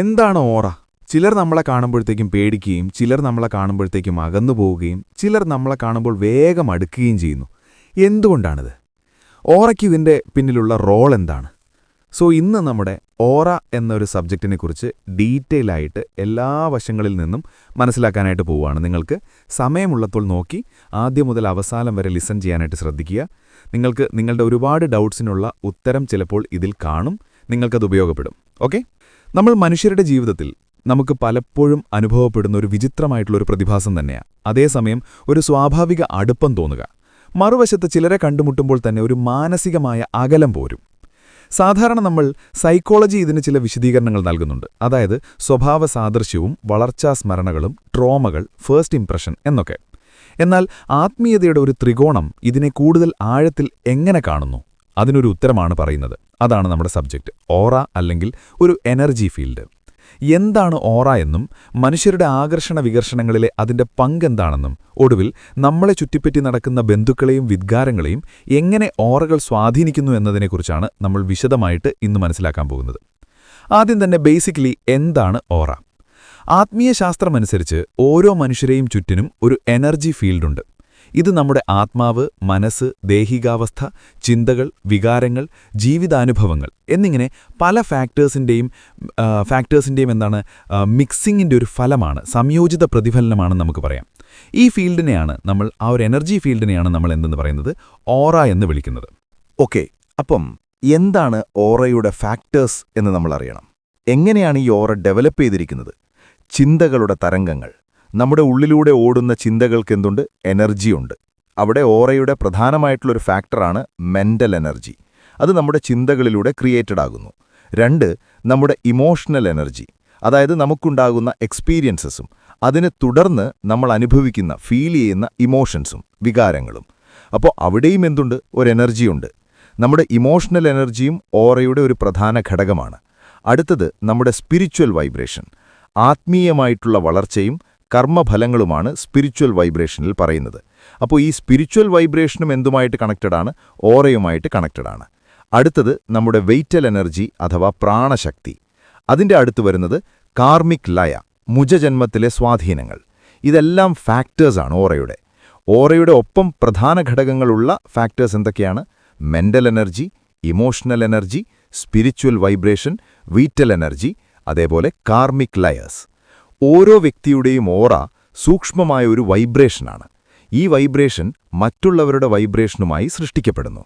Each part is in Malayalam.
എന്താണ് ഓറ. ചിലർ നമ്മളെ കാണുമ്പോഴത്തേക്കും പേടിക്കുകയും ചിലർ നമ്മളെ കാണുമ്പോഴത്തേക്കും അകന്നു പോവുകയും ചിലർ നമ്മളെ കാണുമ്പോൾ വേഗം അടുക്കുകയും ചെയ്യുന്നു. എന്തുകൊണ്ടാണിത്? ഓറയ്ക്ക് ഇതിന്റെ പിന്നിലുള്ള റോൾ എന്താണ്? സോ ഇന്ന് നമ്മുടെ ഓറ എന്നൊരു സബ്ജക്റ്റിനെക്കുറിച്ച് ഡീറ്റെയിൽ ആയിട്ട് എല്ലാ വശങ്ങളിൽ നിന്നും മനസ്സിലാക്കാനായിട്ട് പോവുകയാണ്. നിങ്ങൾക്ക് സമയമുള്ളപ്പോൾ നോക്കി ആദ്യം മുതൽ അവസാനം വരെ ലിസൺ ചെയ്യാനായിട്ട് ശ്രദ്ധിക്കുക. നിങ്ങൾക്ക് നിങ്ങളുടെ ഒരുപാട് ഡൗട്ട്സിനുള്ള ഉത്തരം ചിലപ്പോൾ ഇതിൽ കാണും. നിങ്ങൾക്കത് ഉപയോഗപ്പെടും. ഓക്കെ നമ്മൾ മനുഷ്യരുടെ ജീവിതത്തിൽ നമുക്ക് പലപ്പോഴും അനുഭവപ്പെടുന്ന ഒരു വിചിത്രമായിട്ടുള്ള ഒരു പ്രതിഭാസം തന്നെയാണ് അതേസമയം ഒരു സ്വാഭാവിക അടുപ്പം തോന്നുക. മറുവശത്ത് ചിലരെ കണ്ടുമുട്ടുമ്പോൾ തന്നെ ഒരു മാനസികമായ അകലം പോരും. സാധാരണ നമ്മൾ സൈക്കോളജി ഇതിന് ചില വിശദീകരണങ്ങൾ നൽകുന്നുണ്ട്. അതായത് സ്വഭാവ സാദൃശ്യവും വളർച്ചാ സ്മരണകളും ട്രോമകൾ ഫേസ്റ്റ് ഇംപ്രഷൻ എന്നൊക്കെ. എന്നാൽ ആത്മീയതയുടെ ഒരു ത്രികോണം ഇതിനെ കൂടുതൽ ആഴത്തിൽ എങ്ങനെ കാണുന്നു? അതിനൊരു ഉത്തരമാണ് പറയുന്നത്. അതാണ് നമ്മുടെ സബ്ജക്റ്റ് ഓറ അല്ലെങ്കിൽ ഒരു എനർജി ഫീൽഡ്. എന്താണ് ഓറ എന്നും മനുഷ്യരുടെ ആകർഷണ വികർഷണങ്ങളിലെ അതിന്റെ പങ്കെന്താണെന്നും ഒടുവിൽ നമ്മളെ ചുറ്റിപ്പറ്റി നടക്കുന്ന ബന്ധുക്കളെയും വിദ്ഗാരങ്ങളെയും എങ്ങനെ ഓറകൾ സ്വാധീനിക്കുന്നു എന്നതിനെക്കുറിച്ചാണ് നമ്മൾ വിശദമായിട്ട് ഇന്ന് മനസ്സിലാക്കാൻ പോകുന്നത്. ആദ്യം തന്നെ ബേസിക്കലി എന്താണ് ഓറ? ആത്മീയ ശാസ്ത്രമനുസരിച്ച് ഓരോ മനുഷ്യരെയും ചുറ്റിനും ഒരു എനർജി ഫീൽഡുണ്ട്. ഇത് നമ്മുടെ ആത്മാവ് മനസ്സ് ദേഹികാവസ്ഥ ചിന്തകൾ വികാരങ്ങൾ ജീവിതാനുഭവങ്ങൾ എന്നിങ്ങനെ പല ഫാക്ടേഴ്സിന്റെയും ഫാക്ടേഴ്സിന്റെയും എന്താണ് മിക്സിങ്ങിന്റെ ഒരു ഫലമാണ് സംയോജിത പ്രതിഫലനമാണെന്ന് നമുക്ക് പറയാം. ഈ ഫീൽഡിനെയാണ് നമ്മൾ ആ ഒരു എനർജി ഫീൽഡിനെയാണ് നമ്മൾ എന്തെന്ന് പറയുന്നത് ഓറ എന്ന് വിളിക്കുന്നത്. ഓക്കെ അപ്പം എന്താണ് ഓറയുടെ ഫാക്ടേഴ്സ് എന്ന് നമ്മൾ അറിയണം. എങ്ങനെയാണ് ഈ ഓറ ഡെവലപ്പ് ചെയ്തിരിക്കുന്നത്? ചിന്തകളുടെ തരംഗങ്ങൾ നമ്മുടെ ഉള്ളിലൂടെ ഓടുന്ന ചിന്തകൾക്കെന്തുണ്ട്? എനർജിയുണ്ട്. അവിടെ ഓറയുടെ പ്രധാനമായിട്ടുള്ളൊരു ഫാക്ടറാണ് മെന്റൽ എനർജി. അത് നമ്മുടെ ചിന്തകളിലൂടെ ക്രിയേറ്റഡ് ആകുന്നു. രണ്ട് നമ്മുടെ ഇമോഷണൽ എനർജി. അതായത് നമുക്കുണ്ടാകുന്ന എക്സ്പീരിയൻസസും അതിനെ തുടർന്ന് നമ്മൾ അനുഭവിക്കുന്ന ഫീൽ ചെയ്യുന്ന ഇമോഷൻസും വികാരങ്ങളും. അപ്പോൾ അവിടെയും എന്തുണ്ട്? ഒരു എനർജിയുണ്ട് നമ്മുടെ ഇമോഷണൽ എനർജിയും ഓറയുടെ ഒരു പ്രധാന ഘടകമാണ്. അടുത്തത് നമ്മുടെ സ്പിരിച്വൽ വൈബ്രേഷൻ. ആത്മീയമായിട്ടുള്ള വളർച്ചയും കർമ്മഫലങ്ങളുമാണ് സ്പിരിച്വൽ വൈബ്രേഷനിൽ പറയുന്നത്. അപ്പോൾ ഈ സ്പിരിച്വൽ വൈബ്രേഷനും എന്തുമായിട്ട് കണക്റ്റഡ് ആണ്? ഓറയുമായിട്ട് കണക്റ്റഡ് ആണ്. അടുത്തത് നമ്മുടെ വെയ്റ്റൽ എനർജി അഥവാ പ്രാണശക്തി. അതിന്റെ അടുത്ത് വരുന്നത് കാർമിക് ലയ മുജജന്മത്തിലെ സ്വാധീനങ്ങൾ. ഇതെല്ലാം ഫാക്ടേഴ്സാണ് ഓറയുടെ. ഓറയുടെ ഒപ്പം പ്രധാന ഘടകങ്ങളുള്ള ഫാക്ടേഴ്സ് എന്തൊക്കെയാണ്? Mental energy emotional energy spiritual vibration vital energy അതേപോലെ കാർമിക് ലയേഴ്സ് ഓരോ വ്യക്തിയുടെയും ഓറ സൂക്ഷ്മമായ ഒരു വൈബ്രേഷനാണ്. ഈ വൈബ്രേഷൻ മറ്റുള്ളവരുടെ വൈബ്രേഷനുമായി സൃഷ്ടിക്കപ്പെടുന്നു.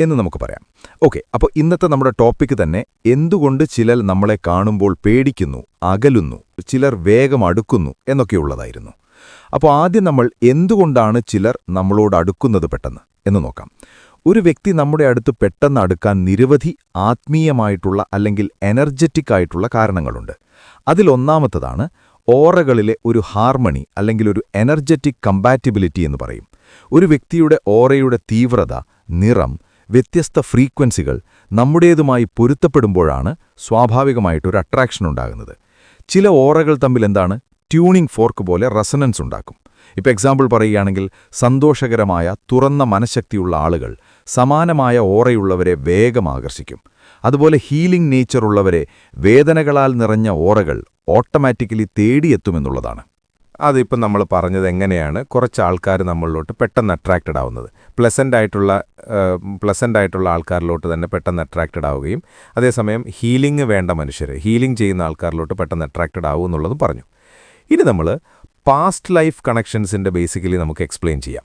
എന്ന് നമുക്ക് പറയാം. ഓക്കെ അപ്പോൾ ഇന്നത്തെ നമ്മുടെ ടോപ്പിക്ക് തന്നെ എന്തുകൊണ്ട് ചിലർ നമ്മളെ കാണുമ്പോൾ പേടിക്കുന്നു അകലുന്നു ചിലർ വേഗം അടുക്കുന്നു എന്നൊക്കെയുള്ളതായിരുന്നു അപ്പോൾ ആദ്യം നമ്മൾ എന്തുകൊണ്ടാണ് ചിലർ നമ്മളോട് അടുക്കുന്നത് പെട്ടെന്ന്? എന്ന് നോക്കാം. ഒരു വ്യക്തി നമ്മുടെ അടുത്ത് പെട്ടെന്ന് അടുക്കാൻ നിരവധി ആത്മീയമായിട്ടുള്ള അല്ലെങ്കിൽ എനർജറ്റിക് ആയിട്ടുള്ള കാരണങ്ങളുണ്ട്. അതിലൊന്നാമത്തതാണ് ഓറകളിലെ ഒരു ഹാർമണി അല്ലെങ്കിൽ ഒരു എനർജറ്റിക് കമ്പാറ്റിബിലിറ്റി എന്ന് പറയും. ഒരു വ്യക്തിയുടെ ഓറയുടെ തീവ്രത നിറം വ്യത്യസ്ത ഫ്രീക്വൻസികൾ നമ്മുടേതുമായി പൊരുത്തപ്പെടുമ്പോഴാണ് സ്വാഭാവികമായിട്ടൊരു അട്രാക്ഷൻ ഉണ്ടാകുന്നത്. ചില ഓറകൾ തമ്മിൽ എന്താണ്? ട്യൂണിംഗ് ഫോർക്ക് പോലെ റെസനൻസ് ഉണ്ടാക്കും. ഇപ്പോൾ എക്സാമ്പിൾ പറയുകയാണെങ്കിൽ സന്തോഷകരമായ തുറന്ന മനഃശക്തിയുള്ള ആളുകൾ സമാനമായ ഓറയുള്ളവരെ വേഗം ആകർഷിക്കും. അതുപോലെ ഹീലിംഗ് നേച്ചറുള്ളവരെ വേദനകളാൽ നിറഞ്ഞ ഓറകൾ ഓട്ടോമാറ്റിക്കലി തേടിയെത്തുമെന്നുള്ളതാണ് അതിപ്പം നമ്മൾ പറഞ്ഞത് എങ്ങനെയാണ്? കുറച്ച് ആൾക്കാർ നമ്മളിലോട്ട് പെട്ടെന്ന് അട്രാക്റ്റഡ് ആവുന്നത്. പ്ലസന്റ് ആയിട്ടുള്ള ആയിട്ടുള്ള ആൾക്കാരിലോട്ട് തന്നെ പെട്ടെന്ന് അട്രാക്റ്റഡ് ആവുകയും അതേസമയം ഹീലിംഗ് വേണ്ട മനുഷ്യർ ഹീലിംഗ് ചെയ്യുന്ന ആൾക്കാരിലോട്ട് പെട്ടെന്ന് അട്രാക്റ്റഡ് ആവും പറഞ്ഞു. ഇനി നമ്മൾ പാസ്റ്റ് ലൈഫ് കണക്ഷൻസിന്റെ ബേസിക്കലി നമുക്ക് എക്സ്പ്ലെയിൻ ചെയ്യാം.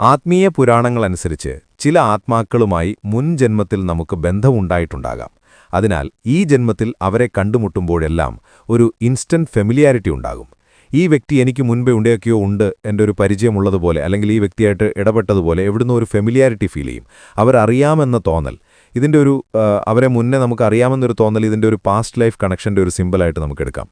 ആത്മീയ പുരാണങ്ങളനുസരിച്ച് ചില ആത്മാക്കളുമായി മുൻ ജന്മത്തിൽ നമുക്ക് ബന്ധമുണ്ടായിട്ടുണ്ടാകാം. അതിനാൽ ഈ ജന്മത്തിൽ അവരെ കണ്ടുമുട്ടുമ്പോഴെല്ലാം ഒരു ഇൻസ്റ്റന്റ് ഫെമിലിയാരിറ്റി ഉണ്ടാകും. ഈ വ്യക്തി എനിക്ക് മുൻപേ ഉണ്ടാക്കിയോ ഉണ്ട് എന്റെ ഒരു പരിചയമുള്ളതുപോലെ അല്ലെങ്കിൽ ഈ വ്യക്തിയായിട്ട് ഇടപെട്ടതുപോലെ എവിടുന്ന് ഒരു ഫെമിലിയാരിറ്റി ഫീൽ ചെയ്യും. അവരറിയാമെന്ന തോന്നൽ ഇതിന്റെ ഒരു അവരെ മുന്നേ നമുക്ക് അറിയാമെന്നൊരു തോന്നൽ ഇതിന്റെ ഒരു പാസ്റ്റ് ലൈഫ് കണക്ഷന്റെ ഒരു സിമ്പിളായിട്ട് നമുക്ക് എടുക്കാം.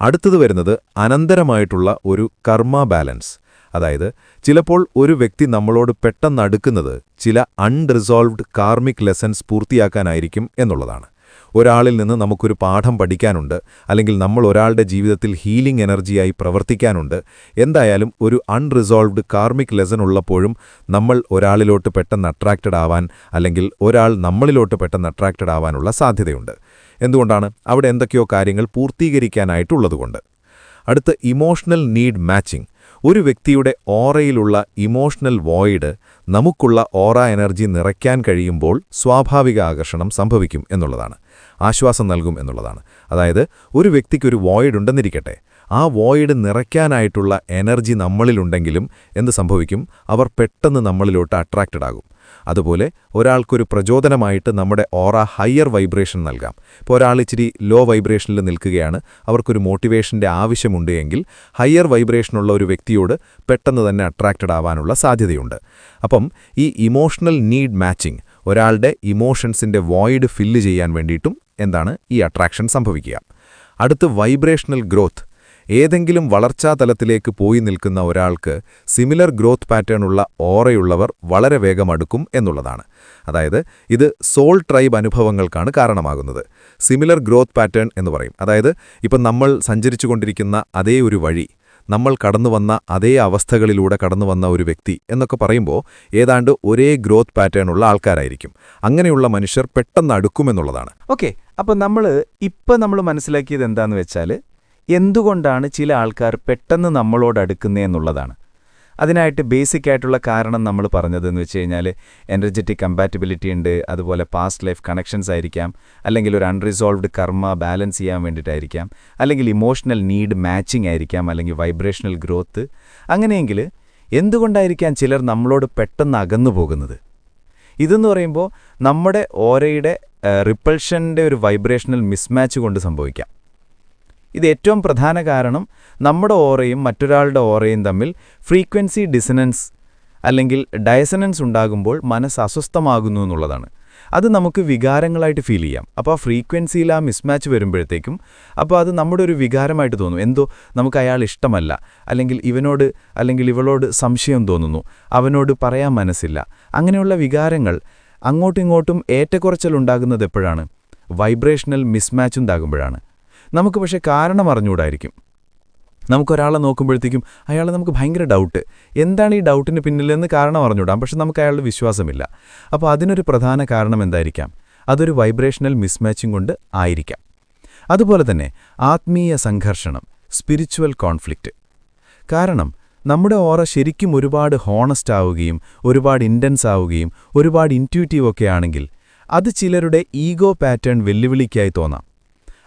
അടുത്തത് വരുന്നത് അനന്തരമായിട്ടുള്ള ഒരു കർമ്മ ബാലൻസ്. അതായത് ചിലപ്പോൾ ഒരു വ്യക്തി നമ്മളോട് പെട്ടെന്ന് അടുക്കുന്നത് ചില അൺറിസോൾവ്ഡ് കാർമിക് ലെസൺസ് പൂർത്തിയാക്കാനായിരിക്കും എന്നുള്ളതാണ്. ഒരാളിൽ നിന്ന് നമുക്കൊരു പാഠം പഠിക്കാനുണ്ട് അല്ലെങ്കിൽ നമ്മൾ ഒരാളുടെ ജീവിതത്തിൽ ഹീലിംഗ് എനർജിയായി പ്രവർത്തിക്കാനുണ്ട് എന്തായാലും ഒരു അൺറിസോൾവ്ഡ് കാർമിക് ലെസൺ ഉള്ളപ്പോഴും നമ്മൾ ഒരാളിലോട്ട് പെട്ടെന്ന് അട്രാക്റ്റഡ് ആവാൻ അല്ലെങ്കിൽ ഒരാൾ നമ്മളിലോട്ട് പെട്ടെന്ന് അട്രാക്റ്റഡ് ആവാനുള്ള സാധ്യതയുണ്ട്. എന്തുകൊണ്ടാണ് അവിടെ എന്തൊക്കെയോ കാര്യങ്ങൾ പൂർത്തീകരിക്കാനായിട്ടുള്ളതുകൊണ്ട്? അടുത്ത് ഇമോഷണൽ നീഡ് മാച്ചിങ് ഒരു വ്യക്തിയുടെ ഓറയിലുള്ള ഇമോഷണൽ വോയിഡ് നമുക്കുള്ള ഓറ എനർജി നിറയ്ക്കാൻ കഴിയുമ്പോൾ സ്വാഭാവിക ആകർഷണം സംഭവിക്കും എന്നുള്ളതാണ്. ആശ്വാസം നൽകും എന്നുള്ളതാണ്. അതായത് ഒരു വ്യക്തിക്കൊരു വോയിഡ് ഉണ്ടെന്നിരിക്കട്ടെ. ആ വോയിഡ് നിറയ്ക്കാനായിട്ടുള്ള എനർജി നമ്മളിലുണ്ടെങ്കിലും എന്ത് സംഭവിക്കും? അവർ പെട്ടെന്ന് നമ്മളിലോട്ട് അട്രാക്റ്റഡ് ആകും. അതുപോലെ ഒരാൾക്കൊരു പ്രചോദനമായിട്ട് നമ്മുടെ ഓറ ഹയർ വൈബ്രേഷൻ നൽകാം. ഇപ്പോൾ ഒരാൾ ഇച്ചിരി ലോ വൈബ്രേഷനിൽ നിൽക്കുകയാണ്. അവർക്കൊരു മോട്ടിവേഷന്റെ ആവശ്യമുണ്ട് എങ്കിൽ ഹയർ വൈബ്രേഷനുള്ള ഒരു വ്യക്തിയോട് പെട്ടെന്ന് തന്നെ അട്രാക്റ്റഡ് ആവാനുള്ള സാധ്യതയുണ്ട്. അപ്പം ഈ ഇമോഷണൽ നീഡ് മാച്ചിങ് ഒരാളുടെ ഇമോഷൻസിന്റെ വോയിഡ് ഫില്ല് ചെയ്യാൻ വേണ്ടിയിട്ടും എന്താണ് ഈ അട്രാക്ഷൻ സംഭവിക്കുക. അടുത്ത് വൈബ്രേഷണൽ ഗ്രോത്ത് ഏതെങ്കിലും വളർച്ചാ തലത്തിലേക്ക് പോയി നിൽക്കുന്ന ഒരാൾക്ക് സിമിലർ ഗ്രോത്ത് പാറ്റേൺ ഉള്ള ഓറയുള്ളവർ വളരെ വേഗം അടുക്കും എന്നുള്ളതാണ്. അതായത് ഇത് സോൾ ട്രൈബ് അനുഭവങ്ങൾക്കാണ് കാരണമാകുന്നത്. സിമിലർ ഗ്രോത്ത് പാറ്റേൺ എന്ന് പറയും. അതായത് ഇപ്പം നമ്മൾ സഞ്ചരിച്ചുകൊണ്ടിരിക്കുന്ന അതേ ഒരു വഴി നമ്മൾ കടന്നുവന്ന അതേ അവസ്ഥകളിലൂടെ കടന്നുവന്ന ഒരു വ്യക്തി എന്നൊക്കെ പറയുമ്പോൾ ഏതാണ്ട് ഒരേ ഗ്രോത്ത് പാറ്റേൺ ഉള്ള ആൾക്കാരായിരിക്കും. അങ്ങനെയുള്ള മനുഷ്യർ പെട്ടെന്ന് അടുക്കുമെന്നുള്ളതാണ് ഓക്കെ അപ്പോൾ നമ്മൾ ഇപ്പം നമ്മൾ മനസ്സിലാക്കിയത് എന്താണെന്ന് വെച്ചാൽ എന്തുകൊണ്ടാണ് ചില ആൾക്കാർ പെട്ടെന്ന് നമ്മളോട് അടുക്കുന്നേ എന്നുള്ളതാണ്. അതിനായിട്ട് ബേസിക് ആയിട്ടുള്ള കാരണം നമ്മൾ പറഞ്ഞതെന്ന് വെച്ച് കഴിഞ്ഞാൽ എനർജറ്റിക് കമ്പാറ്റബിലിറ്റി ഉണ്ട് അതുപോലെ പാസ്റ്റ് ലൈഫ് കണക്ഷൻസ് ആയിരിക്കാം അല്ലെങ്കിൽ ഒരു അൺറിസോൾവ്ഡ് കർമ്മ ബാലൻസ് ചെയ്യാൻ വേണ്ടിയിട്ടായിരിക്കാം അല്ലെങ്കിൽ ഇമോഷണൽ നീഡ് മാച്ചിങ് ആയിരിക്കാം അല്ലെങ്കിൽ വൈബ്രേഷണൽ ഗ്രോത്ത് അങ്ങനെയെങ്കിൽ എന്തുകൊണ്ടായിരിക്കാം ചിലർ നമ്മളോട് പെട്ടെന്ന് അകന്നു പോകുന്നത്? ഇതെന്ന് പറയുമ്പോൾ നമ്മുടെ ഓരയുടെ റിപ്പൾഷന്റെ ഒരു വൈബ്രേഷണൽ മിസ്മാച്ച് കൊണ്ട് സംഭവിക്കാം. ഇത് ഏറ്റവും പ്രധാന കാരണം നമ്മുടെ ഓറയും മറ്റൊരാളുടെ ഓറയും തമ്മിൽ ഫ്രീക്വൻസി ഡിസനൻസ് അല്ലെങ്കിൽ ഡയസനൻസ് ഉണ്ടാകുമ്പോൾ മനസ്സ് അസ്വസ്ഥമാകുന്നു എന്നുള്ളതാണ്. അത് നമുക്ക് വികാരങ്ങളായിട്ട് ഫീൽ ചെയ്യാം. അപ്പോൾ ആ ഫ്രീക്വൻസിയിൽ ആ മിസ്മാച്ച് വരുമ്പോഴത്തേക്കും അപ്പോൾ അത് നമ്മുടെ ഒരു വികാരമായിട്ട് തോന്നും. എന്തോ നമുക്ക് അയാൾ ഇഷ്ടമല്ല അല്ലെങ്കിൽ ഇവനോട് അല്ലെങ്കിൽ ഇവളോട് സംശയം തോന്നുന്നു അവനോട് പറയാൻ മനസ്സില്ല. അങ്ങനെയുള്ള വികാരങ്ങൾ അങ്ങോട്ടും ഇങ്ങോട്ടും ഏറ്റക്കുറച്ചിലുണ്ടാകുന്നത് എപ്പോഴാണ്? വൈബ്രേഷണൽ മിസ്മാച്ച് ഉണ്ടാകുമ്പോഴാണ്. നമുക്ക് പക്ഷേ കാരണം അറിഞ്ഞുകൂടായിരിക്കും. നമുക്കൊരാളെ നോക്കുമ്പോഴത്തേക്കും അയാളെ നമുക്ക് ഭയങ്കര ഡൗട്ട് എന്താണ് ഈ ഡൗട്ടിന് പിന്നിലെന്ന് കാരണം അറിഞ്ഞുകൂടാം. പക്ഷെ നമുക്ക് അയാളുടെ വിശ്വാസമില്ല. അപ്പോൾ അതിനൊരു പ്രധാന കാരണം എന്തായിരിക്കാം? അതൊരു വൈബ്രേഷണൽ മിസ്മാച്ചിങ് കൊണ്ട് ആയിരിക്കാം. അതുപോലെ തന്നെ ആത്മീയ സംഘർഷണം സ്പിരിച്വൽ കോൺഫ്ലിക്റ്റ് കാരണം നമ്മുടെ ഓറ ശരിക്കും ഒരുപാട് ഹോണസ്റ്റ് ആവുകയും ഒരുപാട് ഇന്റൻസ് ആവുകയും ഒരുപാട് ഇന്റ്യൂറ്റീവ് ഒക്കെ ആണെങ്കിൽ അത് ചിലരുടെ ഈഗോ പാറ്റേൺ വെല്ലുവിളിക്കായി തോന്നാം.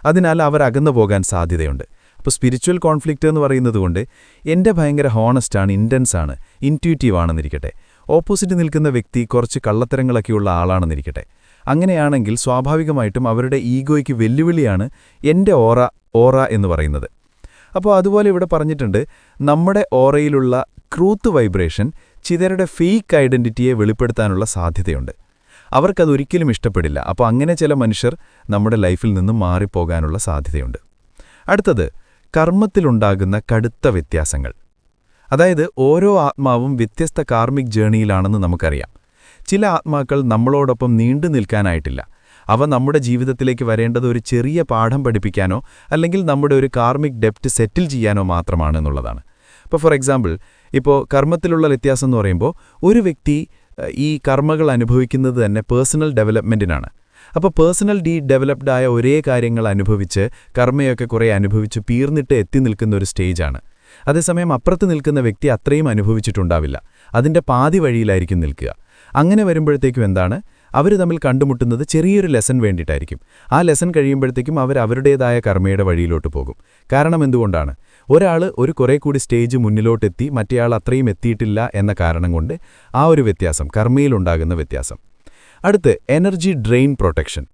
അതിനാൽ അവർ അകന്നു പോകാൻ സാധ്യതയുണ്ട്. അപ്പോൾ സ്പിരിച്വൽ കോൺഫ്ലിക്റ്റ് എന്ന് പറയുന്നത് കൊണ്ട് എന്റെ ഭയങ്കര ഹോണസ്റ്റാണ് ഇന്റൻസാണ് ഇന്റ്യൂറ്റീവ് ആണെന്നിരിക്കട്ടെ. ഓപ്പോസിറ്റ് നിൽക്കുന്ന വ്യക്തി കുറച്ച് കള്ളത്തരങ്ങളൊക്കെയുള്ള ആളാണെന്നിരിക്കട്ടെ. അങ്ങനെയാണെങ്കിൽ സ്വാഭാവികമായിട്ടും അവരുടെ ഈഗോയ്ക്ക് വെല്ലുവിളിയാണ് എന്റെ ഓറ ഓറ എന്ന് പറയുന്നത്. അപ്പോൾ അതുപോലെ ഇവിടെ പറഞ്ഞിട്ടുണ്ട് നമ്മുടെ ഓറയിലുള്ള ക്രൂത്ത് വൈബ്രേഷൻ ചിതരുടെ ഫേക്ക് ഐഡന്റിറ്റിയെ വെളിപ്പെടുത്താനുള്ള സാധ്യതയുണ്ട്. അവർക്കതൊരിക്കലും ഇഷ്ടപ്പെടില്ല. അപ്പോൾ അങ്ങനെ ചില മനുഷ്യർ നമ്മുടെ ലൈഫിൽ നിന്നും മാറിപ്പോകാനുള്ള സാധ്യതയുണ്ട്. അടുത്തത് കർമ്മത്തിലുണ്ടാകുന്ന കടുത്ത വ്യത്യാസങ്ങൾ. അതായത് ഓരോ ആത്മാവും വ്യത്യസ്ത കാർമിക് ജേണിയിലാണെന്ന് നമുക്കറിയാം. ചില ആത്മാക്കൾ നമ്മളോടൊപ്പം നീണ്ടു നിൽക്കാനായിട്ടില്ല. അവ നമ്മുടെ ജീവിതത്തിലേക്ക് വരേണ്ടത് ഒരു ചെറിയ പാഠം പഠിപ്പിക്കാനോ അല്ലെങ്കിൽ നമ്മുടെ ഒരു കാർമിക് ഡെപ്റ്റ് സെറ്റിൽ ചെയ്യാനോ മാത്രമാണ് എന്നുള്ളതാണ്. ഇപ്പോൾ ഫോർ എക്സാമ്പിൾ ഇപ്പോൾ കർമ്മത്തിലുള്ള വ്യത്യാസം എന്ന് പറയുമ്പോൾ ഒരു വ്യക്തി ഈ കർമ്മകൾ അനുഭവിക്കുന്നത് തന്നെ പേഴ്സണൽ ഡെവലപ്മെന്റിനാണ് അപ്പോൾ പേഴ്സണൽ ഡീ ഡെവലപ്ഡ് ആയ ഒരേ കാര്യങ്ങൾ അനുഭവിച്ച് കർമ്മയൊക്കെ കുറേ അനുഭവിച്ച് പീർന്നിട്ട് എത്തി നിൽക്കുന്ന ഒരു സ്റ്റേജാണ് അതേസമയം അപ്പുറത്ത് നിൽക്കുന്ന വ്യക്തി അത്രയും അനുഭവിച്ചിട്ടുണ്ടാവില്ല. അതിന്റെ പാതി വഴിയിലായിരിക്കും നിൽക്കുക. അങ്ങനെ വരുമ്പോഴത്തേക്കും എന്താണ്? അവർ തമ്മിൽ കണ്ടുമുട്ടുന്നത് ചെറിയൊരു ലെസൺ വേണ്ടിയിട്ടായിരിക്കും. ആ ലെസൺ കഴിയുമ്പോഴത്തേക്കും അവർ അവരുടേതായ കർമ്മയുടെ വഴിയിലോട്ട് പോകും. കാരണം എന്തുകൊണ്ടാണ്? ഒരാൾ ഒരു കുറേ കൂടി സ്റ്റേജ് മുന്നിലോട്ടെത്തി മറ്റേയാൾ അത്രയും എത്തിയിട്ടില്ല എന്ന കാരണം കൊണ്ട് ആ ഒരു വ്യത്യാസം കർമ്മയിലുണ്ടാകുന്ന വ്യത്യാസം. അടുത്ത് എനർജി ഡ്രെയിൻ പ്രൊട്ടക്ഷൻ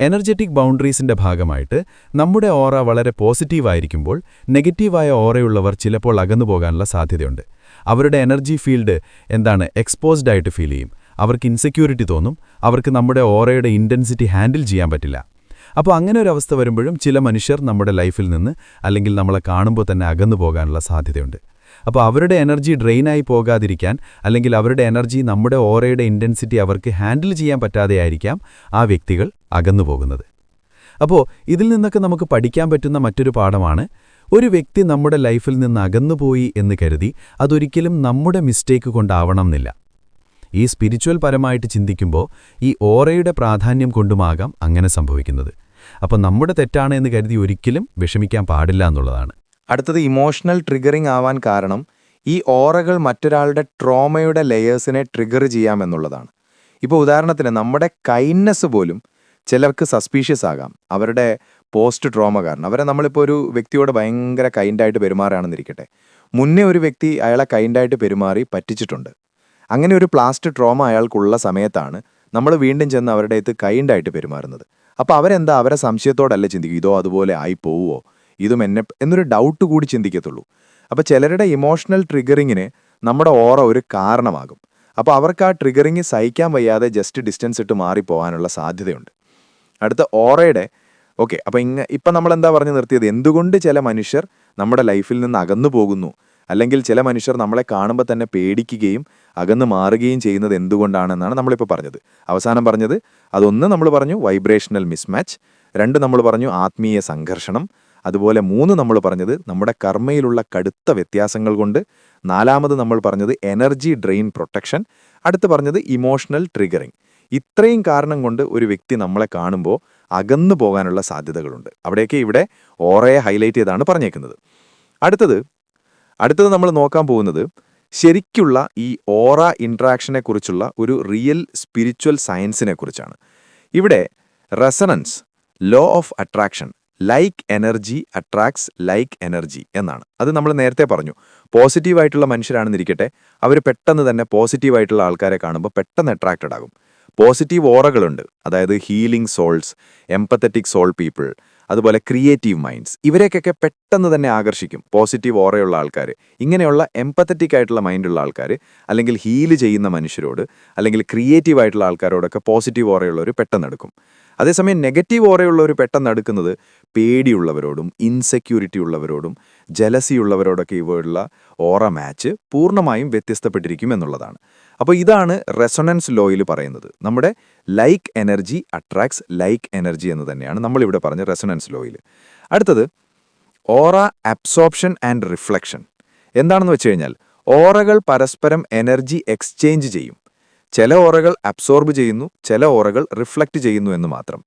എനർജറ്റിക് ബൗണ്ടറീസിന്റെ ഭാഗമായിട്ട് നമ്മുടെ ഓറ വളരെ പോസിറ്റീവായിരിക്കുമ്പോൾ നെഗറ്റീവായ ഓറയുള്ളവർ ചിലപ്പോൾ അകന്നു പോകാനുള്ള സാധ്യതയുണ്ട്. അവരുടെ എനർജി ഫീൽഡ് എന്താണ്? എക്സ്പോസ്ഡ് ആയിട്ട് ഫീൽ ചെയ്യും. അവർക്ക് ഇൻസെക്യൂരിറ്റി തോന്നും അവർക്ക് നമ്മുടെ ഓറയുടെ ഇന്റൻസിറ്റി ഹാൻഡിൽ ചെയ്യാൻ പറ്റില്ല. അപ്പോൾ അങ്ങനെ ഒരു അവസ്ഥ വരുമ്പോഴും ചില മനുഷ്യർ നമ്മുടെ ലൈഫിൽ നിന്ന് അല്ലെങ്കിൽ നമ്മളെ കാണുമ്പോൾ തന്നെ അകന്നു പോകാനുള്ള സാധ്യതയുണ്ട്. അപ്പോൾ അവരുടെ എനർജി ഡ്രെയിനായി പോകാതിരിക്കാൻ അല്ലെങ്കിൽ അവരുടെ എനർജി നമ്മുടെ ഓറയുടെ ഇന്റൻസിറ്റി അവർക്ക് ഹാൻഡിൽ ചെയ്യാൻ പറ്റാതെയായിരിക്കാം ആ വ്യക്തികൾ അകന്നു പോകുന്നത്. അപ്പോൾ ഇതിൽ നിന്നൊക്കെ നമുക്ക് പഠിക്കാൻ പറ്റുന്ന മറ്റൊരു പാഠമാണ് ഒരു വ്യക്തി നമ്മുടെ ലൈഫിൽ നിന്ന് അകന്നുപോയി എന്ന് കരുതി അതൊരിക്കലും നമ്മുടെ മിസ്റ്റേക്ക് കൊണ്ടാവണം എന്നില്ല. ഈ സ്പിരിച്വൽ പരമായിട്ട് ചിന്തിക്കുമ്പോൾ ഈ ഓറയുടെ പ്രാധാന്യം കൊണ്ടുമാകാം അങ്ങനെ സംഭവിക്കുന്നത്. അപ്പോൾ നമ്മുടെ തെറ്റാണ് എന്ന് കരുതി ഒരിക്കലും വിഷമിക്കാൻ പാടില്ല എന്നുള്ളതാണ്. അടുത്തത് ഇമോഷണൽ ട്രിഗറിംഗ് ആവാൻ കാരണം ഈ ഓറകൾ മറ്റൊരാളുടെ ട്രോമയുടെ ലെയേഴ്സിനെ ട്രിഗർ ചെയ്യാമെന്നുള്ളതാണ് ഇപ്പോൾ ഉദാഹരണത്തിന് നമ്മുടെ കൈൻഡ്നെസ് പോലും ചിലർക്ക് സസ്പീഷ്യസ് ആകാം. അവരുടെ പോസ്റ്റ് ട്രോമ കാരണം. അവരെ നമ്മളിപ്പോൾ ഒരു വ്യക്തിയോട് ഭയങ്കര കൈൻഡായിട്ട് പെരുമാറുകയാണെന്നിരിക്കട്ടെ. മുന്നേ ഒരു വ്യക്തി അയാളെ കൈൻഡായിട്ട് പെരുമാറി പറ്റിച്ചിട്ടുണ്ട്. അങ്ങനെ ഒരു പ്ലാസ്റ്റ് ട്രോമ അയാൾക്കുള്ള സമയത്താണ് നമ്മൾ വീണ്ടും ചെന്ന് അവരുടെ അടുത്ത് കൈൻഡായിട്ട് പെരുമാറുന്നത്. അപ്പോൾ അവരെന്താ? അവരെ സംശയത്തോടല്ല ചിന്തിക്കും? ഇതോ അതുപോലെ ആയി പോവുമോ ഇതും എന്നെ എന്നൊരു ഡൗട്ട് കൂടി ചിന്തിക്കത്തുള്ളൂ. അപ്പോൾ ചിലരുടെ ഇമോഷണൽ ട്രിഗറിങ്ങിന് നമ്മുടെ ഓറ ഒരു കാരണമാകും. അപ്പോൾ അവർക്ക് ആ ട്രിഗറിങ് സഹിക്കാൻ വയ്യാതെ ജസ്റ്റ് ഡിസ്റ്റൻസ് ഇട്ട് മാറിപ്പോകാനുള്ള സാധ്യതയുണ്ട്. അടുത്ത ഓറയുടെ ഓക്കെ അപ്പോൾ ഇങ്ങ ഇപ്പം നമ്മൾ എന്താ പറഞ്ഞു നിർത്തിയത്? എന്തുകൊണ്ട് ചില മനുഷ്യർ നമ്മുടെ ലൈഫിൽ നിന്ന് അകന്നു പോകുന്നു? അല്ലെങ്കിൽ ചില മനുഷ്യർ നമ്മളെ കാണുമ്പോൾ തന്നെ പേടിക്കുകയും അകന്ന് മാറുകയും ചെയ്യുന്നത് എന്തുകൊണ്ടാണെന്നാണ് നമ്മളിപ്പോൾ പറഞ്ഞത്. അവസാനം പറഞ്ഞത് അതൊന്ന് നമ്മൾ പറഞ്ഞു വൈബ്രേഷണൽ മിസ്മാച്ച് രണ്ട് നമ്മൾ പറഞ്ഞു ആത്മീയ സംഘർഷണം അതുപോലെ മൂന്ന് നമ്മൾ പറഞ്ഞത് നമ്മുടെ കർമ്മയിലുള്ള കടുത്ത വ്യത്യാസങ്ങൾ കൊണ്ട് നാലാമത് നമ്മൾ പറഞ്ഞത് എനർജി ഡ്രെയിൻ പ്രൊട്ടക്ഷൻ അടുത്ത് പറഞ്ഞത് ഇമോഷണൽ ട്രിഗറിങ് ഇത്രയും കാരണം കൊണ്ട് ഒരു വ്യക്തി നമ്മളെ കാണുമ്പോൾ അകന്നു പോകാനുള്ള സാധ്യതകളുണ്ട്. അവിടെയൊക്കെ ഇവിടെ ഓറയെ ഹൈലൈറ്റ് ചെയ്താണ് പറഞ്ഞേക്കുന്നത്. അടുത്തത് അടുത്തത് നമ്മൾ നോക്കാൻ പോകുന്നത് ശരിക്കുള്ള ഈ ഓറ ഇൻട്രാക്ഷനെ കുറിച്ചുള്ള ഒരു റിയൽ സ്പിരിച്വൽ സയൻസിനെ കുറിച്ചാണ്. ഇവിടെ resonance law of attraction like energy attracts like energy എന്നാണ്. അത് നമ്മൾ നേരത്തെ പറഞ്ഞു. പോസിറ്റീവായിട്ടുള്ള മനുഷ്യരാണെന്നിരിക്കട്ടെ അവർ പെട്ടെന്ന് തന്നെ പോസിറ്റീവായിട്ടുള്ള ആൾക്കാരെ കാണുമ്പോൾ പെട്ടെന്ന് അട്രാക്റ്റഡ് ആകും. പോസിറ്റീവ് ഓറകളുണ്ട് അതായത് healing souls empathetic soul people അതുപോലെ ക്രിയേറ്റീവ് മൈൻഡ്സ് ഇവരെയൊക്കെ പെട്ടെന്ന് തന്നെ ആകർഷിക്കും. പോസിറ്റീവ് ഓറയുള്ള ആൾക്കാർ ഇങ്ങനെയുള്ള എംപത്തറ്റിക് ആയിട്ടുള്ള മൈൻഡുള്ള ആൾക്കാർ അല്ലെങ്കിൽ ഹീൽ ചെയ്യുന്ന മനുഷ്യരോട് അല്ലെങ്കിൽ ക്രിയേറ്റീവ് ആയിട്ടുള്ള ആൾക്കാരോടൊക്കെ പോസിറ്റീവ് ഓറയുള്ളവർ പെട്ടെന്ന് എടുക്കും. അതേസമയം നെഗറ്റീവ് ഓറയുള്ളവർ പെട്ടെന്ന് അടുക്കുന്നത് പേടിയുള്ളവരോടും ഇൻസെക്യൂരിറ്റി ഉള്ളവരോടും ജലസിയുള്ളവരോടൊക്കെ ഇവയുള്ള ഓറ മാച്ച് പൂർണമായും വ്യത്യസ്തപ്പെട്ടിരിക്കും എന്നുള്ളതാണ്. അപ്പോൾ ഇതാണ് റെസൊണൻസ് ലോയിൽ പറയുന്നത്. നമ്മുടെ like energy attracts like energy എന്ന് തന്നെയാണ് നമ്മളിവിടെ പറഞ്ഞ റെസൊണൻസ് ലോയിൽ. അടുത്തത് ഓറ അബ്സോർപ്ഷൻ ആൻഡ് റിഫ്ലക്ഷൻ എന്താണെന്ന് വെച്ച് കഴിഞ്ഞാൽ ഓറകൾ പരസ്പരം എനർജി എക്സ്ചേഞ്ച് ചെയ്യും. ചില ഓറകൾ അബ്സോർബ് ചെയ്യുന്നു ചില ഓറകൾ റിഫ്ലക്റ്റ് ചെയ്യുന്നു എന്ന് മാത്രം.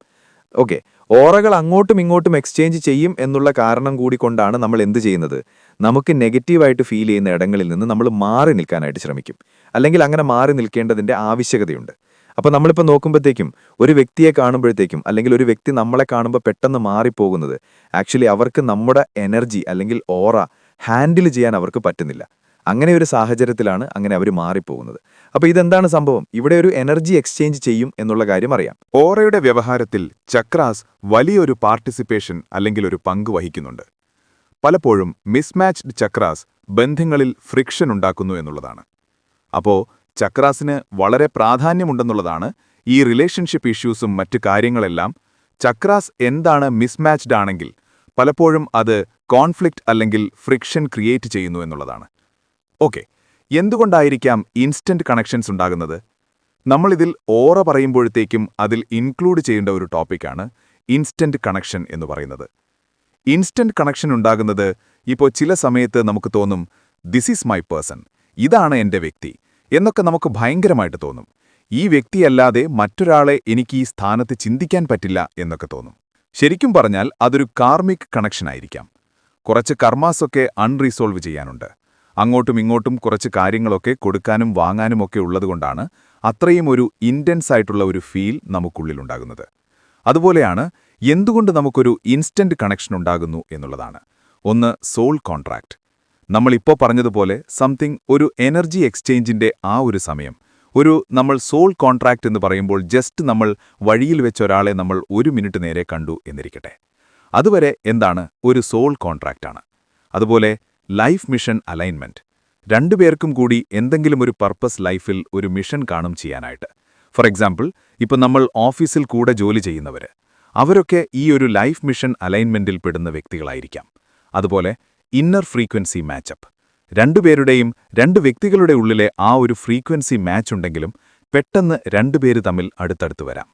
ഓക്കെ ഓറകൾ അങ്ങോട്ടും ഇങ്ങോട്ടും എക്സ്ചേഞ്ച് ചെയ്യും എന്നുള്ള കാരണം കൂടി കൊണ്ടാണ് നമ്മൾ എന്ത് ചെയ്യുന്നത്? നമുക്ക് നെഗറ്റീവായിട്ട് ഫീൽ ചെയ്യുന്ന ഇടങ്ങളിൽ നിന്ന് നമ്മൾ മാറി നിൽക്കാനായിട്ട് ശ്രമിക്കും. അല്ലെങ്കിൽ അങ്ങനെ മാറി നിൽക്കേണ്ടതിന്റെ ആവശ്യകതയുണ്ട്. അപ്പോൾ നമ്മളിപ്പോൾ നോക്കുമ്പോഴത്തേക്കും ഒരു വ്യക്തിയെ കാണുമ്പോഴത്തേക്കും അല്ലെങ്കിൽ ഒരു വ്യക്തി നമ്മളെ കാണുമ്പോൾ പെട്ടെന്ന് മാറിപ്പോകുന്നത് ആക്ച്വലി അവർക്ക് നമ്മുടെ എനർജി അല്ലെങ്കിൽ ഓറ ഹാൻഡിൽ ചെയ്യാൻ അവർക്ക് പറ്റുന്നില്ല. അങ്ങനെ ഒരു സാഹചര്യത്തിലാണ് അങ്ങനെ അവർ മാറിപ്പോകുന്നത്. അപ്പോൾ ഇതെന്താണ് സംഭവം? ഇവിടെ ഒരു എനർജി എക്സ്ചേഞ്ച് ചെയ്യും എന്നുള്ള കാര്യം അറിയാം. ഓറയുടെ വ്യവഹാരത്തിൽ ചക്രാസ് വലിയൊരു പാർട്ടിസിപ്പേഷൻ അല്ലെങ്കിൽ ഒരു പങ്ക് വഹിക്കുന്നുണ്ട്. പലപ്പോഴും മിസ്മാച്ച്ഡ് ചക്രാസ് ബന്ധങ്ങളിൽ ഫ്രിക്ഷൻ ഉണ്ടാക്കുന്നു എന്നുള്ളതാണ്. അപ്പോ ചക്രാസിന് വളരെ പ്രാധാന്യമുണ്ടെന്നുള്ളതാണ് ഈ റിലേഷൻഷിപ്പ് ഇഷ്യൂസും മറ്റു കാര്യങ്ങളെല്ലാം. ചക്രാസ് എന്താണ് മിസ്മാച്ച്ഡ് ആണെങ്കിൽ പലപ്പോഴും അത് കോൺഫ്ലിക്റ്റ് അല്ലെങ്കിൽ ഫ്രിക്ഷൻ ക്രിയേറ്റ് ചെയ്യുന്നു എന്നുള്ളതാണ്. ഓക്കെ. എന്തുകൊണ്ടായിരിക്കാം ഇൻസ്റ്റന്റ് കണക്ഷൻസ് ഉണ്ടാകുന്നത്? നമ്മളിതിൽ ഓറ പറയുമ്പോഴത്തേക്കും അതിൽ ഇൻക്ലൂഡ് ചെയ്യേണ്ട ഒരു ടോപ്പിക്കാണ് ഇൻസ്റ്റന്റ് കണക്ഷൻ എന്ന് പറയുന്നത്. ഇൻസ്റ്റന്റ് കണക്ഷൻ ഉണ്ടാകുന്നത് ഇപ്പോൾ ചില സമയത്ത് നമുക്ക് തോന്നും ദിസ് ഈസ് മൈ പേഴ്സൺ ഇതാണ് എന്റെ വ്യക്തി. എന്നൊക്കെ നമുക്ക് ഭയങ്കരമായിട്ട് തോന്നും. ഈ വ്യക്തിയല്ലാതെ മറ്റൊരാളെ എനിക്ക് ഈ സ്ഥാനത്ത് ചിന്തിക്കാൻ പറ്റില്ല എന്നൊക്കെ തോന്നും. ശരിക്കും പറഞ്ഞാൽ അതൊരു കാർമിക് കണക്ഷനായിരിക്കാം. കുറച്ച് കർമാസൊക്കെ അൺറീസോൾവ് ചെയ്യാനുണ്ട്. അങ്ങോട്ടും ഇങ്ങോട്ടും കുറച്ച് കാര്യങ്ങളൊക്കെ കൊടുക്കാനും വാങ്ങാനുമൊക്കെ ഉള്ളതുകൊണ്ടാണ് അത്രയും ഒരു ഇന്റൻസ് ആയിട്ടുള്ള ഒരു ഫീൽ നമുക്കുള്ളിലുണ്ടാകുന്നത്. അതുപോലെയാണ് എന്തുകൊണ്ട് നമുക്കൊരു ഇൻസ്റ്റന്റ് കണക്ഷൻ ഉണ്ടാകുന്നു എന്നുള്ളതാണ്. ഒന്ന് സോൾ കോൺട്രാക്ട്. നമ്മളിപ്പോൾ പറഞ്ഞതുപോലെ സംതിങ് ഒരു എനർജി എക്സ്ചേഞ്ചിന്റെ ആ ഒരു സമയം. ഒരു നമ്മൾ സോൾ കോൺട്രാക്ട് എന്ന് പറയുമ്പോൾ ജസ്റ്റ് നമ്മൾ വഴിയിൽ വെച്ച ഒരാളെ നമ്മൾ ഒരു മിനിറ്റ് നേരെ കണ്ടു എന്നിരിക്കട്ടെ. അതുവരെ എന്താണ്? ഒരു സോൾ കോൺട്രാക്റ്റാണ് അതുപോലെ ലൈഫ് മിഷൻ അലൈൻമെന്റ്. രണ്ടുപേർക്കും കൂടി എന്തെങ്കിലും ഒരു പർപ്പസ് ലൈഫിൽ ഒരു മിഷൻ കാണും ചെയ്യാനായിട്ട്. ഫോർ എക്സാമ്പിൾ ഇപ്പം നമ്മൾ ഓഫീസിൽ കൂടെ ജോലി ചെയ്യുന്നവർ അവരൊക്കെ ഈ ഒരു ലൈഫ് മിഷൻ അലൈൻമെന്റിൽ പെടുന്ന വ്യക്തികളായിരിക്കാം. അതുപോലെ ഇന്നർ ഫ്രീക്വൻസി മാച്ചപ്പ്. രണ്ടുപേരുടെയും രണ്ട് വ്യക്തികളുടെ ഉള്ളിലെ ആ ഒരു ഫ്രീക്വൻസി മാച്ച് ഉണ്ടെങ്കിലും പെട്ടെന്ന് രണ്ടുപേര് തമ്മിൽ അടുത്തടുത്ത് വരാം.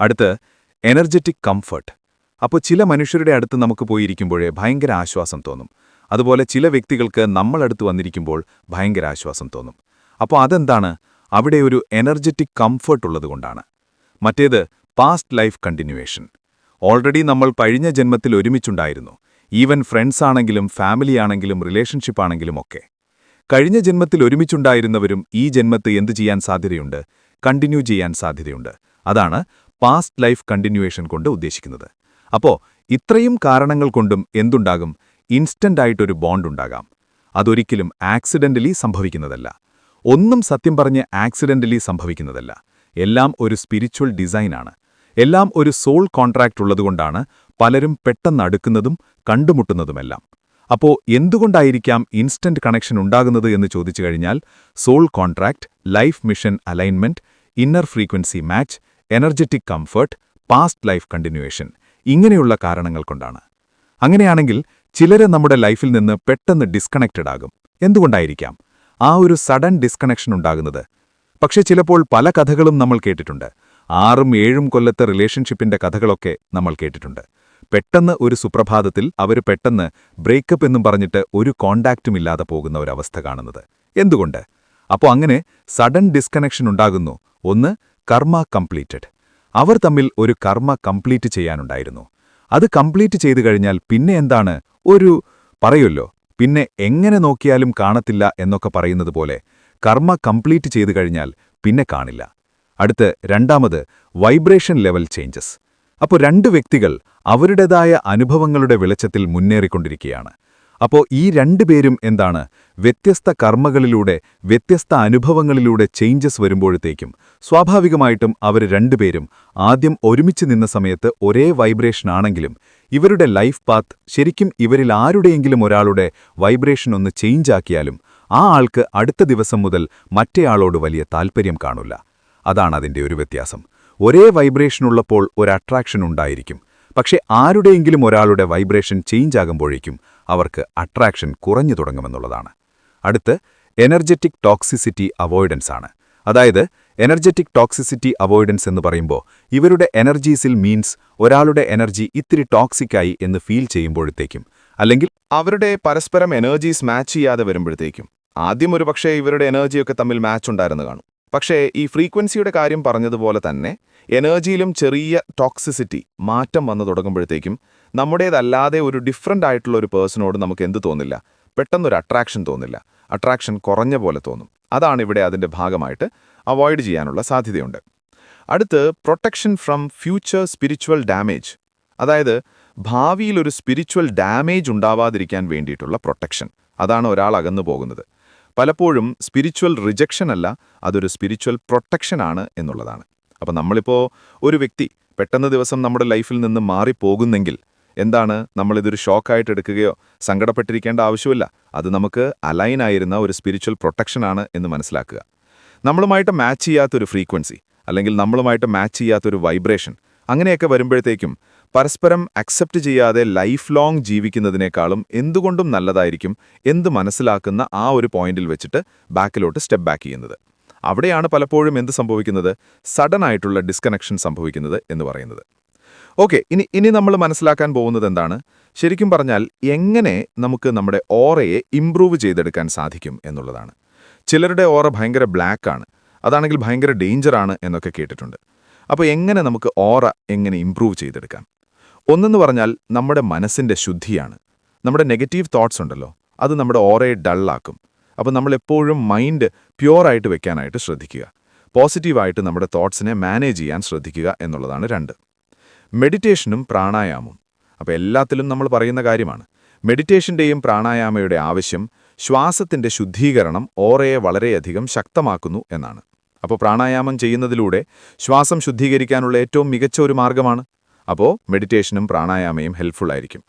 അടുത്ത് എനർജറ്റിക് കംഫർട്ട്. അപ്പോൾ ചില മനുഷ്യരുടെ അടുത്ത് നമുക്ക് പോയിരിക്കുമ്പോഴേ ഭയങ്കര ആശ്വാസം തോന്നും. അതുപോലെ ചില വ്യക്തികൾക്ക് നമ്മളടുത്ത് വന്നിരിക്കുമ്പോൾ ഭയങ്കര ആശ്വാസം തോന്നും. അപ്പോൾ അതെന്താണ്? അവിടെ ഒരു എനർജറ്റിക് കംഫർട്ട് ഉള്ളതുകൊണ്ടാണ് മറ്റേത് പാസ്റ്റ് ലൈഫ് കണ്ടിന്യൂവേഷൻ ഓൾറെഡി നമ്മൾ കഴിഞ്ഞ ജന്മത്തിൽ ഒരുമിച്ചുണ്ടായിരുന്നു. ഈവൻ ഫ്രണ്ട്സ് ആണെങ്കിലും ഫാമിലി ആണെങ്കിലും റിലേഷൻഷിപ്പ് ആണെങ്കിലും ഒക്കെ. കഴിഞ്ഞ ജന്മത്തിൽ ഒരുമിച്ചുണ്ടായിരുന്നവരും ഈ ജന്മത്ത് എന്തു ചെയ്യാൻ സാധ്യതയുണ്ട്? കണ്ടിന്യൂ ചെയ്യാൻ സാധ്യതയുണ്ട്. അതാണ് പാസ്റ്റ് ലൈഫ് കണ്ടിന്യൂവേഷൻ കൊണ്ട് ഉദ്ദേശിക്കുന്നത്. അപ്പോൾ ഇത്രയും കാരണങ്ങൾ കൊണ്ടും എന്തുണ്ടാകും? ഇൻസ്റ്റന്റ് ആയിട്ടൊരു ബോണ്ട് ഉണ്ടാകാം അതൊരിക്കലും ആക്സിഡന്റലി സംഭവിക്കുന്നതല്ല. ഒന്നും സത്യം പറഞ്ഞ് ആക്സിഡന്റലി സംഭവിക്കുന്നതല്ല. എല്ലാം ഒരു സ്പിരിച്വൽ ഡിസൈനാണ്. എല്ലാം ഒരു സോൾ കോൺട്രാക്റ്റ് ഉള്ളതുകൊണ്ടാണ് പലരും പെട്ടെന്ന് അടുക്കുന്നതും കണ്ടുമുട്ടുന്നതുമെല്ലാം. അപ്പോ എന്തുകൊണ്ടായിരിക്കാം ഇൻസ്റ്റന്റ് കണക്ഷൻ ഉണ്ടാകുന്നത് എന്ന് ചോദിച്ചു കഴിഞ്ഞാൽ soul contract life mission alignment inner frequency match energetic comfort past life continuation ഇങ്ങനെയുള്ള കാരണങ്ങൾ കൊണ്ടാണ്. അങ്ങനെയാണെങ്കിൽ ചിലര് നമ്മുടെ ലൈഫിൽ നിന്ന് പെട്ടെന്ന് ഡിസ്കണക്റ്റഡ് ആകും. എന്തുകൊണ്ടായിരിക്കാം? ആ ഒരു സഡൻ ഡിസ്കണക്ഷൻ ഉണ്ടാകുന്നത്. പക്ഷെ ചിലപ്പോൾ പല കഥകളും നമ്മൾ കേട്ടിട്ടുണ്ട്. ആറും ഏഴും കൊല്ലത്തെ റിലേഷൻഷിപ്പിന്റെ കഥകളൊക്കെ നമ്മൾ കേട്ടിട്ടുണ്ട്. പെട്ടെന്ന് ഒരു സുപ്രഭാതത്തിൽ അവർ പെട്ടെന്ന് ബ്രേക്കപ്പ് എന്നും പറഞ്ഞിട്ട് ഒരു കോണ്ടാക്റ്റും ഇല്ലാതെ പോകുന്ന ഒരവസ്ഥ കാണുന്നത്. എന്തുകൊണ്ട്? അപ്പോൾ അങ്ങനെ സഡൻ ഡിസ്കണക്ഷൻ ഉണ്ടാകുന്നു. ഒന്ന് കർമ്മ കംപ്ലീറ്റഡ് അവർ തമ്മിൽ ഒരു കർമ്മ കംപ്ലീറ്റ് ചെയ്യാനുണ്ടായിരുന്നു. അത് കംപ്ലീറ്റ് ചെയ്തു കഴിഞ്ഞാൽ പിന്നെ എന്താണ് ഒരു പറയുമല്ലോ പിന്നെ എങ്ങനെ നോക്കിയാലും കാണത്തില്ല എന്നൊക്കെ പറയുന്നത് പോലെ കർമ്മ കംപ്ലീറ്റ് ചെയ്തു കഴിഞ്ഞാൽ പിന്നെ കാണില്ല. അടുത്ത് രണ്ടാമത് വൈബ്രേഷൻ ലെവൽ ചേഞ്ചസ് അപ്പോൾ രണ്ട് വ്യക്തികൾ അവരുടേതായ അനുഭവങ്ങളുടെ വെളിച്ചത്തിൽ മുന്നേറിക്കൊണ്ടിരിക്കുകയാണ്. അപ്പോൾ ഈ രണ്ടുപേരും എന്താണ് വ്യത്യസ്ത കർമ്മകളിലൂടെ വ്യത്യസ്ത അനുഭവങ്ങളിലൂടെ ചേഞ്ചസ് വരുമ്പോഴത്തേക്കും സ്വാഭാവികമായിട്ടും അവർ രണ്ടുപേരും ആദ്യം ഒരുമിച്ച് നിന്ന സമയത്ത് ഒരേ വൈബ്രേഷൻ ആണെങ്കിലും ഇവരുടെ ലൈഫ് പാത്ത് ശരിക്കും ഇവരിൽ ആരുടെയെങ്കിലും ഒരാളുടെ വൈബ്രേഷൻ ഒന്ന് ചേഞ്ചാക്കിയാലും ആ ആൾക്ക് അടുത്ത ദിവസം മുതൽ മറ്റേയാളോട് വലിയ താൽപ്പര്യം കാണില്ല അതാണ് അതിന്റെ ഒരു വ്യത്യാസം. ഒരേ വൈബ്രേഷൻ ഉള്ളപ്പോൾ ഒരു അട്രാക്ഷൻ ഉണ്ടായിരിക്കും. പക്ഷേ ആരുടെയെങ്കിലും ഒരാളുടെ വൈബ്രേഷൻ ചേഞ്ച് ആകുമ്പോഴേക്കും അവർക്ക് അട്രാക്ഷൻ കുറഞ്ഞു തുടങ്ങുമെന്നുള്ളതാണ്. അടുത്ത് എനർജറ്റിക് ടോക്സിസിറ്റി അവോയ്ഡൻസ് ആണ്. അതായത് എനർജറ്റിക് ടോക്സിസിറ്റി അവോയ്ഡൻസ് എന്ന് പറയുമ്പോൾ ഇവരുടെ എനർജീസിൽ മീൻസ് ഒരാളുടെ എനർജി ഇത്തിരി ടോക്സിക്കായി എന്ന് ഫീൽ ചെയ്യുമ്പോഴത്തേക്കും. അല്ലെങ്കിൽ അവരുടെ പരസ്പരം എനർജീസ് മാച്ച് ചെയ്യാതെ വരുമ്പോഴത്തേക്കും. ആദ്യം ഒരു പക്ഷേ ഇവരുടെ എനർജിയൊക്കെ തമ്മിൽ മാച്ച് ഉണ്ടായിരുന്നു കാണും. പക്ഷേ ഈ ഫ്രീക്വൻസിയുടെ കാര്യം പറഞ്ഞതുപോലെ തന്നെ എനർജിയിലും ചെറിയ ടോക്സിസിറ്റി മാറ്റം വന്നു തുടങ്ങുമ്പോഴത്തേക്കും നമ്മുടേതല്ലാതെ ഒരു ഡിഫറന്റ് ആയിട്ടുള്ള ഒരു പേഴ്സണോട് നമുക്ക് എന്ത് തോന്നില്ല? പെട്ടെന്നൊരു അട്രാക്ഷൻ തോന്നില്ല. അട്രാക്ഷൻ കുറഞ്ഞ പോലെ തോന്നും. അതാണ് ഇവിടെ അതിന്റെ ഭാഗമായിട്ട് അവോയ്ഡ് ചെയ്യാനുള്ള സാധ്യതയുണ്ട്. അടുത്ത് protection from future spiritual damage അതായത് ഭാവിയിൽ ഒരു സ്പിരിച്വൽ ഡാമേജ് ഉണ്ടാവാതിരിക്കാൻ വേണ്ടിയിട്ടുള്ള പ്രൊട്ടക്ഷൻ അതാണ് ഒരാൾ അകന്നു പോകുന്നത്. പലപ്പോഴും സ്പിരിച്വൽ റിജക്ഷൻ അല്ല അതൊരു സ്പിരിച്വൽ പ്രൊട്ടക്ഷനാണ് എന്നുള്ളതാണ്. അപ്പം നമ്മളിപ്പോൾ ഒരു വ്യക്തി പെട്ടെന്ന് ദിവസം നമ്മുടെ ലൈഫിൽ നിന്ന് മാറിപ്പോകുന്നെങ്കിൽ എന്താണ് നമ്മളിതൊരു ഷോക്കായിട്ട് എടുക്കുകയോ സങ്കടപ്പെട്ടിരിക്കേണ്ട ആവശ്യമില്ല. അത് നമുക്ക് അലൈൻ ആയിരുന്ന ഒരു സ്പിരിച്വൽ പ്രൊട്ടക്ഷനാണ് എന്ന് മനസ്സിലാക്കുക. നമ്മളുമായിട്ട് മാച്ച് ചെയ്യാത്തൊരു ഫ്രീക്വൻസി അല്ലെങ്കിൽ നമ്മളുമായിട്ട് മാച്ച് ചെയ്യാത്തൊരു വൈബ്രേഷൻ അങ്ങനെയൊക്കെ വരുമ്പോഴത്തേക്കും പരസ്പരം അക്സെപ്റ്റ് ചെയ്യാതെ ലൈഫ് ലോങ് ജീവിക്കുന്നതിനേക്കാളും എന്തുകൊണ്ടും നല്ലതായിരിക്കും എന്ത് മനസ്സിലാക്കുന്ന ആ ഒരു പോയിന്റിൽ വെച്ചിട്ട് ബാക്കിലോട്ട് സ്റ്റെപ്പ് ബാക്ക് ചെയ്യുന്നത്. അവിടെയാണ് പലപ്പോഴും എന്ത് സംഭവിക്കുന്നത്? സഡൻ ആയിട്ടുള്ള ഡിസ്കണക്ഷൻ സംഭവിക്കുന്നത് എന്ന് പറയുന്നത്. ഓക്കെ ഇനി ഇനി നമ്മൾ മനസ്സിലാക്കാൻ പോകുന്നത് എന്താണ്? ശരിക്കും പറഞ്ഞാൽ എങ്ങനെ നമുക്ക് നമ്മുടെ ഓറയെ ഇംപ്രൂവ് ചെയ്തെടുക്കാൻ സാധിക്കും എന്നുള്ളതാണ്. ചിലരുടെ ഓറ ഭയങ്കര ബ്ലാക്ക് ആണ്. അതാണെങ്കിൽ ഭയങ്കര ഡേഞ്ചറാണ് എന്നൊക്കെ കേട്ടിട്ടുണ്ട്. അപ്പോൾ എങ്ങനെ നമുക്ക് ഓറ എങ്ങനെ ഇംപ്രൂവ് ചെയ്തെടുക്കാം? ഒന്നെന്ന് പറഞ്ഞാൽ നമ്മുടെ മനസ്സിന്റെ ശുദ്ധിയാണ്. നമ്മുടെ നെഗറ്റീവ് തോട്ട്സ് ഉണ്ടല്ലോ അത് നമ്മുടെ ഓറയെ ഡള്ളാക്കും അപ്പോൾ നമ്മളെപ്പോഴും മൈൻഡ് പ്യുവറായിട്ട് വെക്കാനായിട്ട് ശ്രദ്ധിക്കുക. പോസിറ്റീവായിട്ട് നമ്മുടെ തോട്ട്സിനെ മാനേജ് ചെയ്യാൻ ശ്രദ്ധിക്കുക എന്നുള്ളതാണ് രണ്ട്. മെഡിറ്റേഷനും പ്രാണായാമവും. അപ്പോൾ എല്ലാത്തിലും നമ്മൾ പറയുന്ന കാര്യമാണ്. മെഡിറ്റേഷന്റെയും പ്രാണായാമയുടെ ആവശ്യം ശ്വാസത്തിന്റെ ശുദ്ധീകരണം ഓറയെ വളരെയധികം ശക്തമാക്കുന്നു എന്നാണ്. അപ്പോൾ പ്രാണായാമം ചെയ്യുന്നതിലൂടെ ശ്വാസം ശുദ്ധീകരിക്കാനുള്ള ഏറ്റവും മികച്ച ഒരു മാർഗമാണ്. അപ്പോൾ മെഡിറ്റേഷനും പ്രാണായാമയും ഹെൽപ്ഫുൾ ആയിരിക്കും.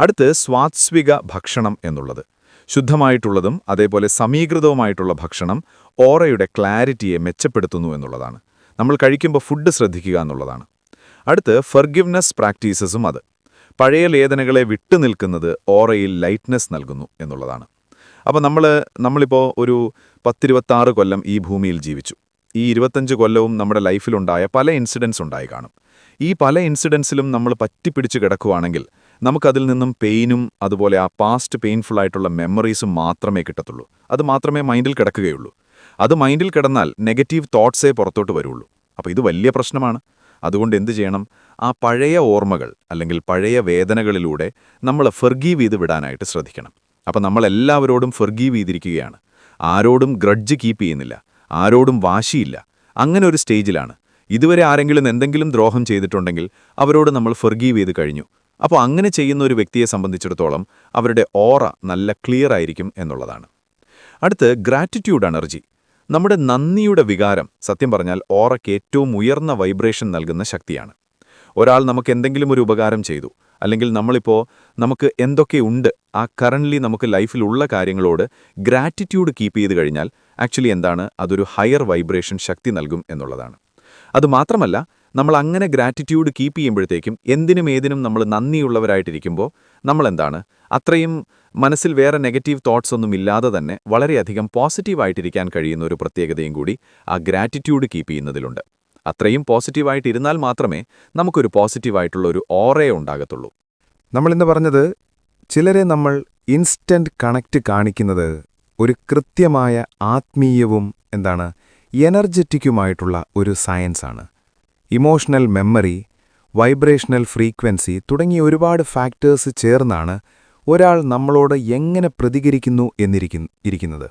അടുത്ത് സ്വാത്സ്വിക ഭക്ഷണം എന്നുള്ളത്. ശുദ്ധമായിട്ടുള്ളതും അതേപോലെ സമീകൃതവുമായിട്ടുള്ള ഭക്ഷണം ഓറയുടെ ക്ലാരിറ്റിയെ മെച്ചപ്പെടുത്തുന്നു എന്നുള്ളതാണ്. നമ്മൾ കഴിക്കുമ്പോൾ ഫുഡ് ശ്രദ്ധിക്കുക എന്നുള്ളതാണ്. അടുത്ത് ഫർഗിവ്നെസ് പ്രാക്ടീസസും അത്. പഴയ ലേദനകളെ വിട്ടുനിൽക്കുന്നത് ഓറയിൽ ലൈറ്റ്നെസ് നൽകുന്നു എന്നുള്ളതാണ്. അപ്പോൾ നമ്മൾ നമ്മളിപ്പോൾ ഒരു പത്തിരുപത്താറ് കൊല്ലം ഈ ഭൂമിയിൽ ജീവിച്ചു. ഈ ഇരുപത്തഞ്ച് കൊല്ലവും നമ്മുടെ ലൈഫിലുണ്ടായ പല ഇൻസിഡൻസ് ഉണ്ടായി കാണും. ഈ പല ഇൻസിഡൻസിലും നമ്മൾ പറ്റിപ്പിടിച്ച് കിടക്കുവാണെങ്കിൽ നമുക്കതിൽ നിന്നും പെയിനും അതുപോലെ ആ പാസ്റ്റ് പെയിൻഫുൾ ആയിട്ടുള്ള മെമ്മറീസും മാത്രമേ കിട്ടത്തുള്ളൂ. അത് മാത്രമേ മൈൻഡിൽ കിടക്കുകയുള്ളൂ. അത് മൈൻഡിൽ കിടന്നാൽ നെഗറ്റീവ് തോട്ട്സേ പുറത്തോട്ട് വരുള്ളൂ. അപ്പോൾ ഇത് വലിയ പ്രശ്നമാണ്. അതുകൊണ്ട് എന്ത് ചെയ്യണം? ആ പഴയ ഓർമ്മകൾ അല്ലെങ്കിൽ പഴയ വേദനകളിലൂടെ നമ്മൾ ഫെർഗീവ് ചെയ്ത് വിടാനായിട്ട് ശ്രദ്ധിക്കണം. അപ്പം നമ്മളെല്ലാവരോടും ഫെർഗീവ് ചെയ്തിരിക്കുകയാണ്. ആരോടും ഗ്രഡ്ജ് കീപ്പ് ചെയ്യുന്നില്ല. ആരോടും വാശിയില്ല. അങ്ങനെ ഒരു സ്റ്റേജിലാണ് ഇതുവരെ ആരെങ്കിലും എന്തെങ്കിലും ദ്രോഹം ചെയ്തിട്ടുണ്ടെങ്കിൽ അവരോട് നമ്മൾ ഫെർഗീവ് ചെയ്ത് കഴിഞ്ഞു. അപ്പോൾ അങ്ങനെ ചെയ്യുന്ന ഒരു വ്യക്തിയെ സംബന്ധിച്ചിടത്തോളം അവരുടെ ഓറ നല്ല ക്ലിയർ ആയിരിക്കും എന്നുള്ളതാണ്. അടുത്ത് ഗ്രാറ്റിറ്റ്യൂഡ് എനർജി നമ്മുടെ നന്ദിയുടെ വികാരം സത്യം പറഞ്ഞാൽ ഓറയ്ക്ക് ഏറ്റവും ഉയർന്ന വൈബ്രേഷൻ നൽകുന്ന ശക്തിയാണ്. ഒരാൾ നമുക്ക് എന്തെങ്കിലും ഒരു ഉപകാരം ചെയ്തു. അല്ലെങ്കിൽ നമ്മളിപ്പോൾ നമുക്ക് എന്തൊക്കെയുണ്ട് ആ കറന്റ്ലി നമുക്ക് ലൈഫിലുള്ള കാര്യങ്ങളോട് ഗ്രാറ്റിറ്റ്യൂഡ് കീപ്പ് ചെയ്ത് കഴിഞ്ഞാൽ ആക്ച്വലി എന്താണ്? അതൊരു ഹയർ വൈബ്രേഷൻ ശക്തി നൽകും എന്നുള്ളതാണ്. അതുമാത്രമല്ല നമ്മൾ അങ്ങനെ ഗ്രാറ്റിറ്റ്യൂഡ് കീപ്പ് ചെയ്യുമ്പോഴത്തേക്കും എന്തിനും ഏതിനും നമ്മൾ നന്ദിയുള്ളവരായിട്ടിരിക്കുമ്പോൾ നമ്മളെന്താണ്? അത്രയും മനസ്സിൽ വേറെ നെഗറ്റീവ് തോട്ട്സ് ഒന്നും ഇല്ലാതെ തന്നെ വളരെയധികം പോസിറ്റീവായിട്ടിരിക്കാൻ കഴിയുന്ന ഒരു പ്രത്യേകതയും കൂടി ആ ഗ്രാറ്റിറ്റ്യൂഡ് കീപ്പ് ചെയ്യുന്നതിലുണ്ട്. അത്രയും പോസിറ്റീവായിട്ട് ഇരുന്നാൽ മാത്രമേ നമുക്കൊരു പോസിറ്റീവായിട്ടുള്ള ഒരു ഓറയെ ഉണ്ടാകത്തുള്ളൂ. നമ്മളിന്ന് പറഞ്ഞത് ചിലരെ നമ്മൾ ഇൻസ്റ്റന്റ് കണക്റ്റ് കാണിക്കുന്നത് ഒരു കൃത്യമായ ആത്മീയവും എന്താണ് എനർജറ്റിക്കുമായിട്ടുള്ള ഒരു സയൻസാണ് ഇമോഷണൽ മെമ്മറി വൈബ്രേഷണൽ ഫ്രീക്വൻസി തുടങ്ങിയ ഒരുപാട് ഫാക്ടേഴ്സ് ചേർന്നാണ് ഒരാൾ നമ്മളോട് എങ്ങനെ പ്രതികരിക്കുന്നു എന്നിരിക്കുന്നു ഇരിക്കുന്നത്.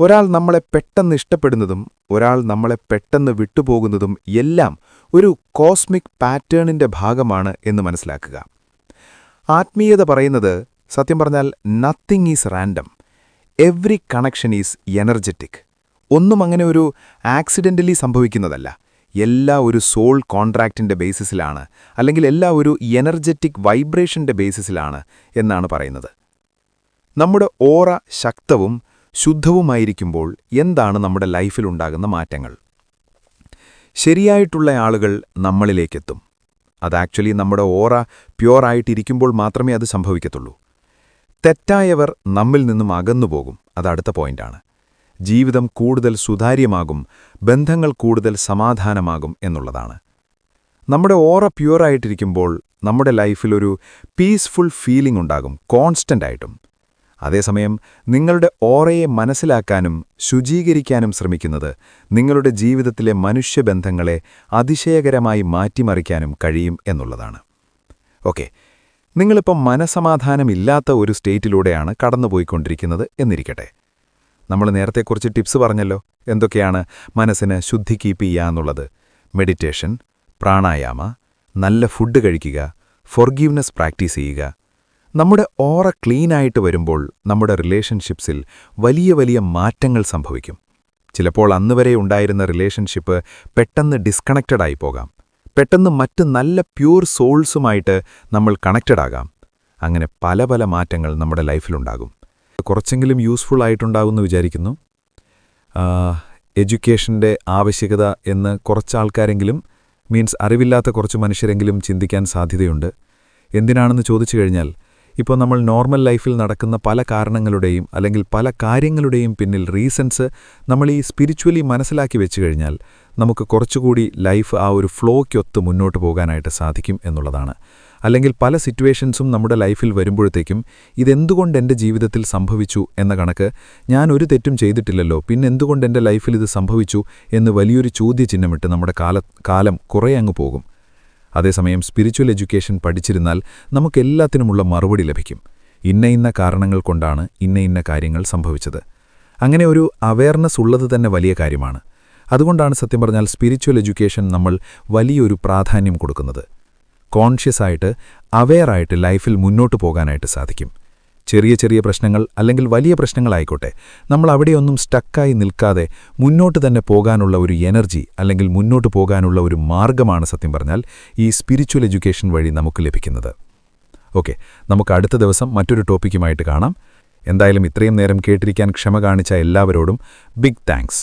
ഒരാൾ നമ്മളെ പെട്ടെന്ന് ഇഷ്ടപ്പെടുന്നതും ഒരാൾ നമ്മളെ പെട്ടെന്ന് വിട്ടുപോകുന്നതും എല്ലാം ഒരു കോസ്മിക് പാറ്റേണിന്റെ ഭാഗമാണ് എന്ന് മനസ്സിലാക്കുക. ആത്മീയത പറയുന്നത് സത്യം പറഞ്ഞാൽ nothing is random every connection is energetic ഒന്നും അങ്ങനെ ഒരു ആക്സിഡന്റലി സംഭവിക്കുന്നതല്ല. എല്ലാ ഒരു സോൾ കോൺട്രാക്റ്റിന്റെ ബേസിസിലാണ് അല്ലെങ്കിൽ എല്ലാ ഒരു എനർജറ്റിക് വൈബ്രേഷന്റെ ബേസിസിലാണ് എന്നാണ് പറയുന്നത്. നമ്മുടെ ഓറ ശക്തവും ശുദ്ധവുമായിരിക്കുമ്പോൾ എന്താണ് നമ്മുടെ ലൈഫിലുണ്ടാകുന്ന മാറ്റങ്ങൾ? ശരിയായിട്ടുള്ള ആളുകൾ നമ്മളിലേക്കെത്തും. അത് ആക്ച്വലി നമ്മുടെ ഓറ പ്യുവറായിട്ടിരിക്കുമ്പോൾ മാത്രമേ അത് സംഭവിക്കത്തുള്ളൂ. തെറ്റായവർ നമ്മിൽ നിന്നും അകന്നുപോകും. അത് അടുത്ത പോയിന്റാണ്. ജീവിതം കൂടുതൽ സുതാര്യമാകും ബന്ധങ്ങൾ കൂടുതൽ സമാധാനമാകും എന്നുള്ളതാണ്. നമ്മുടെ ഓറ പ്യുവറായിട്ടിരിക്കുമ്പോൾ നമ്മുടെ ലൈഫിലൊരു പീസ്ഫുൾ ഫീലിംഗ് ഉണ്ടാകും കോൺസ്റ്റന്റ് ആയിട്ടും. അതേസമയം നിങ്ങളുടെ ഓറയെ മനസ്സിലാക്കാനും ശുചീകരിക്കാനും ശ്രമിക്കുന്നത് നിങ്ങളുടെ ജീവിതത്തിലെ മനുഷ്യബന്ധങ്ങളെ അതിശയകരമായി മാറ്റിമറിക്കാനും കഴിയും എന്നുള്ളതാണ്. ഓക്കെ. നിങ്ങളിപ്പം മനസമാധാനമില്ലാത്ത ഒരു സ്റ്റേറ്റിലൂടെയാണ് കടന്നുപോയിക്കൊണ്ടിരിക്കുന്നത് എന്നിരിക്കട്ടെ. നമ്മൾ നേരത്തെ കുറച്ച് ടിപ്സ് പറഞ്ഞല്ലോ. എന്തൊക്കെയാണ് മനസ്സിന് ശുദ്ധി കീപ്പ് ചെയ്യാന്നുള്ളത് മെഡിറ്റേഷൻ പ്രാണായാമ നല്ല ഫുഡ് കഴിക്കുക ഫൊർഗീവ്നെസ് പ്രാക്ടീസ് ചെയ്യുക നമ്മുടെ ഓറ ക്ലീനായിട്ട് വരുമ്പോൾ നമ്മുടെ റിലേഷൻഷിപ്സിൽ വലിയ വലിയ മാറ്റങ്ങൾ സംഭവിക്കും. ചിലപ്പോൾ അന്നുവരെ ഉണ്ടായിരുന്ന റിലേഷൻഷിപ്പ് പെട്ടെന്ന് ഡിസ്കണക്റ്റഡ് ആയി പോകാം. പെട്ടെന്ന് മറ്റ് നല്ല പ്യൂർ സോൾസുമായിട്ട് നമ്മൾ കണക്റ്റഡ് ആകാം. അങ്ങനെ പല പല മാറ്റങ്ങൾ നമ്മുടെ ലൈഫിലുണ്ടാകും കുറച്ചെങ്കിലും യൂസ്ഫുൾ ആയിട്ടുണ്ടാകുമെന്ന് വിചാരിക്കുന്നു. എഡ്യൂക്കേഷന്റെ ആവശ്യകത എന്ന് കുറച്ചാൾക്കാരെങ്കിലും മീൻസ് അറിവില്ലാത്ത കുറച്ച് മനുഷ്യരെങ്കിലും ചിന്തിക്കാൻ സാധ്യതയുണ്ട്. എന്തിനാണെന്ന് ചോദിച്ചു കഴിഞ്ഞാൽ ഇപ്പോൾ നമ്മൾ നോർമൽ ലൈഫിൽ നടക്കുന്ന പല കാരണങ്ങളുടെയും അല്ലെങ്കിൽ പല കാര്യങ്ങളുടെയും പിന്നിൽ റീസൺസ് നമ്മൾ ഈ സ്പിരിച്വലി മനസ്സിലാക്കി വെച്ചു കഴിഞ്ഞാൽ നമുക്ക് കുറച്ചുകൂടി ലൈഫ് ആ ഒരു ഫ്ലോയ്ക്കൊത്ത് മുന്നോട്ട് പോകാനായിട്ട് സാധിക്കും എന്നുള്ളതാണ്. അല്ലെങ്കിൽ പല സിറ്റുവേഷൻസും നമ്മുടെ ലൈഫിൽ വരുമ്പോഴത്തേക്കും ഇതെന്തുകൊണ്ട് എന്റെ ജീവിതത്തിൽ സംഭവിച്ചു എന്ന കണക്ക് ഞാൻ ഒരു തെറ്റും ചെയ്തിട്ടില്ലല്ലോ പിന്നെ എന്തുകൊണ്ട് എന്റെ ലൈഫിൽ ഇത് സംഭവിച്ചു എന്ന് വലിയൊരു ചോദ്യചിഹ്നമിട്ട് നമ്മുടെ കാല കാലം കുറേ അങ്ങ് പോകും. അതേസമയം സ്പിരിച്വൽ എഡ്യൂക്കേഷൻ പഠിച്ചിരുന്നാൽ നമുക്കെല്ലാത്തിനുമുള്ള മറുപടി ലഭിക്കും. ഇന്ന ഇന്ന കാരണങ്ങൾ കൊണ്ടാണ് ഇന്ന ഇന്ന കാര്യങ്ങൾ സംഭവിച്ചത്. അങ്ങനെ ഒരു അവയർനെസ് ഉള്ളത് തന്നെ വലിയ കാര്യമാണ്. അതുകൊണ്ടാണ് സത്യം പറഞ്ഞാൽ സ്പിരിച്വൽ എഡ്യൂക്കേഷൻ നമ്മൾ വലിയൊരു പ്രാധാന്യം കൊടുക്കുന്നത്. കോൺഷ്യസായിട്ട് അവെയറായിട്ട് ലൈഫിൽ മുന്നോട്ട് പോകാനായിട്ട് സാധിക്കും. ചെറിയ ചെറിയ പ്രശ്നങ്ങൾ അല്ലെങ്കിൽ വലിയ പ്രശ്നങ്ങളായിക്കോട്ടെ നമ്മൾ അവിടെയൊന്നും സ്റ്റക്കായി നിൽക്കാതെ മുന്നോട്ട് തന്നെ പോകാനുള്ള ഒരു എനർജി അല്ലെങ്കിൽ മുന്നോട്ട് പോകാനുള്ള ഒരു മാർഗമാണ് സത്യം പറഞ്ഞാൽ ഈ സ്പിരിച്വൽ എഡ്യൂക്കേഷൻ വഴി നമുക്ക് ലഭിക്കുന്നത്. ഓക്കെ നമുക്ക് അടുത്ത ദിവസം മറ്റൊരു ടോപ്പിക്കുമായിട്ട് കാണാം. എന്തായാലും ഇത്രയും നേരം കേട്ടിരിക്കാൻ ക്ഷമ കാണിച്ച എല്ലാവരോടും ബിഗ് താങ്ക്സ്